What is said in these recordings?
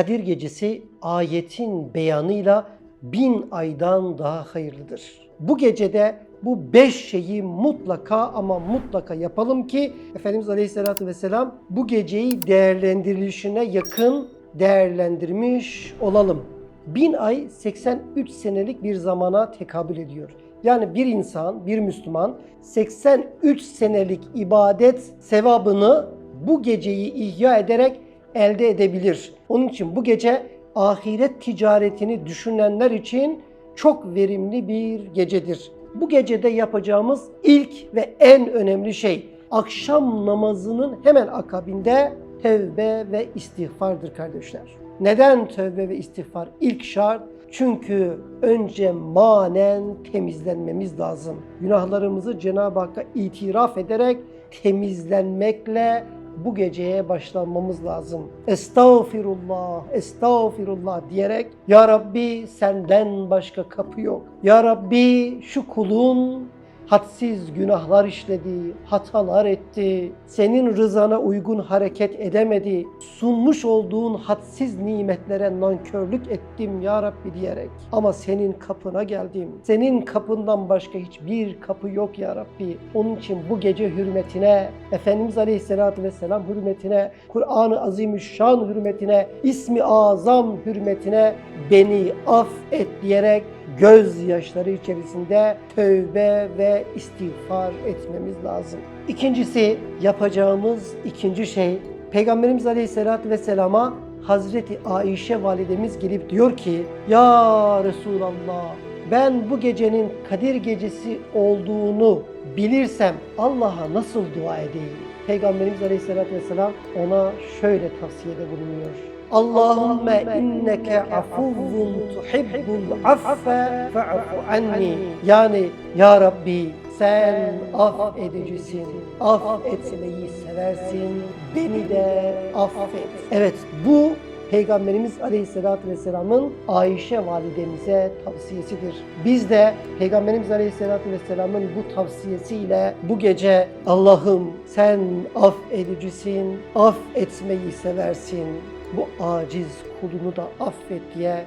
Kadir gecesi ayetin beyanıyla bin aydan daha hayırlıdır. Bu gecede bu beş şeyi mutlaka ama mutlaka yapalım ki Efendimiz Aleyhisselatü Vesselam bu geceyi değerlendirilişine yakın değerlendirmiş olalım. Bin ay 83 senelik bir zamana tekabül ediyor. Yani bir insan, bir Müslüman 83 senelik ibadet sevabını bu geceyi ihya ederek elde edebilir. Onun için bu gece ahiret ticaretini düşünenler için çok verimli bir gecedir. Bu gecede yapacağımız ilk ve en önemli şey akşam namazının hemen akabinde tevbe ve istiğfardır kardeşler. Neden tövbe ve istiğfar ilk şart? Çünkü önce manen temizlenmemiz lazım. Günahlarımızı Cenab-ı Hakk'a itiraf ederek temizlenmekle bu geceye başlamamız lazım. Estağfirullah, estağfirullah diyerek Ya Rabbi senden başka kapı yok. Ya Rabbi şu kulun hadsiz günahlar işledi, hatalar etti, senin rızana uygun hareket edemedi, sunmuş olduğun hadsiz nimetlere nankörlük ettim ya Rabbi diyerek. Ama senin kapına geldim. Senin kapından başka hiçbir kapı yok ya Rabbi. Onun için bu gece hürmetine, Efendimiz Aleyhisselatü Vesselam hürmetine, Kur'an-ı Azimüşşan hürmetine, İsmi Azam hürmetine beni affet diyerek gözyaşları içerisinde tövbe ve istiğfar etmemiz lazım. İkincisi yapacağımız ikinci şey Peygamberimiz Aleyhisselatü Vesselam'a Hazreti Ayşe validemiz gelip diyor ki Ya Resulallah ben bu gecenin Kadir gecesi olduğunu bilirsem Allah'a nasıl dua edeyim? Peygamberimiz Aleyhisselatü Vesselam ona şöyle tavsiyede bulunuyor. Allahümme inneke afuvvun tuhibbul affe fa'fu anni. Yani Ya Rabbi sen affedicisin, affetmeyi seversin, beni de affet. Evet bu Peygamberimiz Aleyhisselatü Vesselam'ın Ayşe validemize tavsiyesidir. Biz de Peygamberimiz Aleyhisselatü Vesselam'ın bu tavsiyesiyle bu gece Allah'ım sen affedicisin, affetmeyi seversin. Bu aciz kulunu da affet diye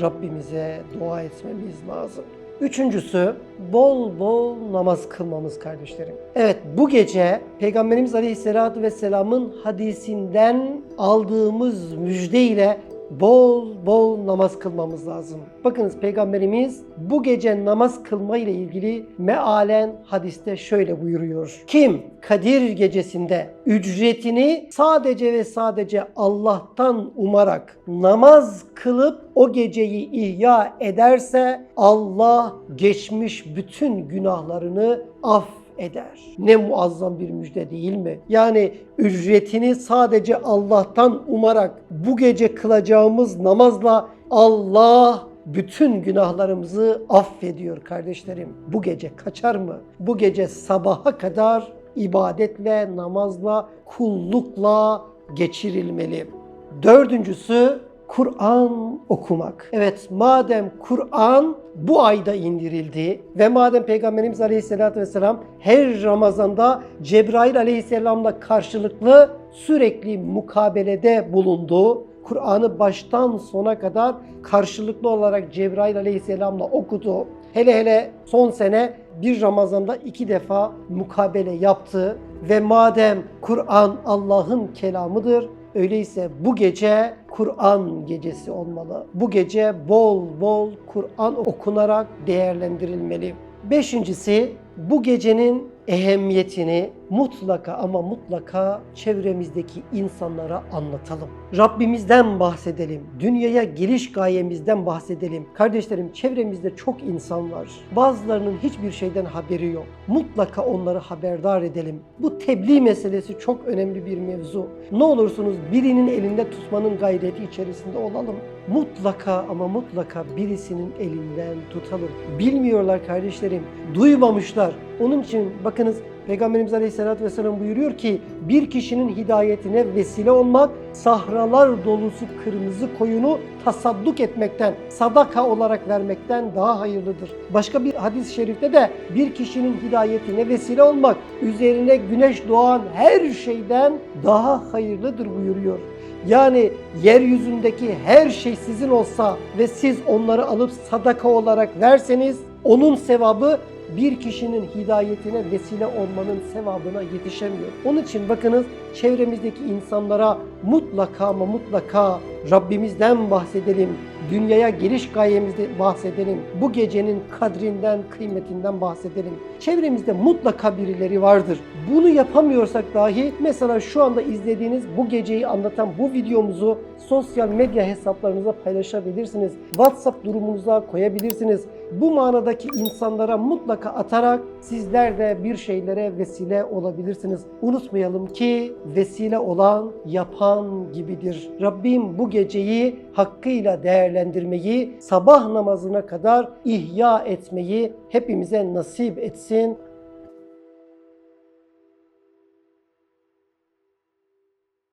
Rabbimize dua etmemiz lazım. Üçüncüsü bol bol namaz kılmamız kardeşlerim. Evet bu gece Peygamberimiz Aleyhisselatü Vesselam'ın hadisinden aldığımız müjde ile bol bol namaz kılmamız lazım. Bakınız Peygamberimiz bu gece namaz kılma ile ilgili mealen hadiste şöyle buyuruyor. Kim Kadir gecesinde ücretini sadece ve sadece Allah'tan umarak namaz kılıp o geceyi ihya ederse Allah geçmiş bütün günahlarını affeder eder. Ne muazzam bir müjde değil mi? Yani ücretini sadece Allah'tan umarak bu gece kılacağımız namazla Allah bütün günahlarımızı affediyor kardeşlerim. Bu gece kaçar mı? Bu gece sabaha kadar ibadetle, namazla, kullukla geçirilmeli. Dördüncüsü Kur'an okumak. Evet madem Kur'an bu ayda indirildi ve madem Peygamberimiz Aleyhisselatü Vesselam her Ramazan'da Cebrail Aleyhisselam'la karşılıklı sürekli mukabelede bulundu. Kur'an'ı baştan sona kadar karşılıklı olarak Cebrail Aleyhisselam'la okudu. Hele hele son sene bir Ramazan'da iki defa mukabele yaptı ve madem Kur'an Allah'ın kelamıdır, Öyleyse bu gece Kur'an gecesi olmalı. Bu gece bol bol Kur'an okunarak değerlendirilmeli. Beşincisi bu gecenin ehemmiyetini mutlaka ama mutlaka çevremizdeki insanlara anlatalım. Rabbimizden bahsedelim. Dünyaya geliş gayemizden bahsedelim. Kardeşlerim çevremizde çok insan var. Bazılarının hiçbir şeyden haberi yok. Mutlaka onları haberdar edelim. Bu tebliğ meselesi çok önemli bir mevzu. Ne olursunuz birinin elinde tutmanın gayreti içerisinde olalım. Mutlaka ama mutlaka birisinin elinden tutalım. Bilmiyorlar kardeşlerim. Duymamışlar. Onun için bakınız Peygamberimiz Aleyhisselatü Vesselam buyuruyor ki bir kişinin hidayetine vesile olmak sahralar dolusu kırmızı koyunu tasadduk etmekten, sadaka olarak vermekten daha hayırlıdır. Başka bir hadis-i şerifte de bir kişinin hidayetine vesile olmak üzerine güneş doğan her şeyden daha hayırlıdır buyuruyor. Yani yeryüzündeki her şey sizin olsa ve siz onları alıp sadaka olarak verseniz onun sevabı bir kişinin hidayetine vesile olmanın sevabına yetişemiyor. Onun için bakınız çevremizdeki insanlara mutlaka ama mutlaka Rabbimizden bahsedelim. Dünyaya geliş gayemizde bahsedelim. Bu gecenin kadrinden, kıymetinden bahsedelim. Çevremizde mutlaka birileri vardır. Bunu yapamıyorsak dahi mesela şu anda izlediğiniz bu geceyi anlatan bu videomuzu sosyal medya hesaplarınıza paylaşabilirsiniz. WhatsApp durumunuza koyabilirsiniz. Bu manadaki insanlara mutlaka atarak sizler de bir şeylere vesile olabilirsiniz. Unutmayalım ki vesile olan yapan gibidir. Rabbim bu geceyi hakkıyla değerlendirmeyi, sabah namazına kadar ihya etmeyi hepimize nasip etsin.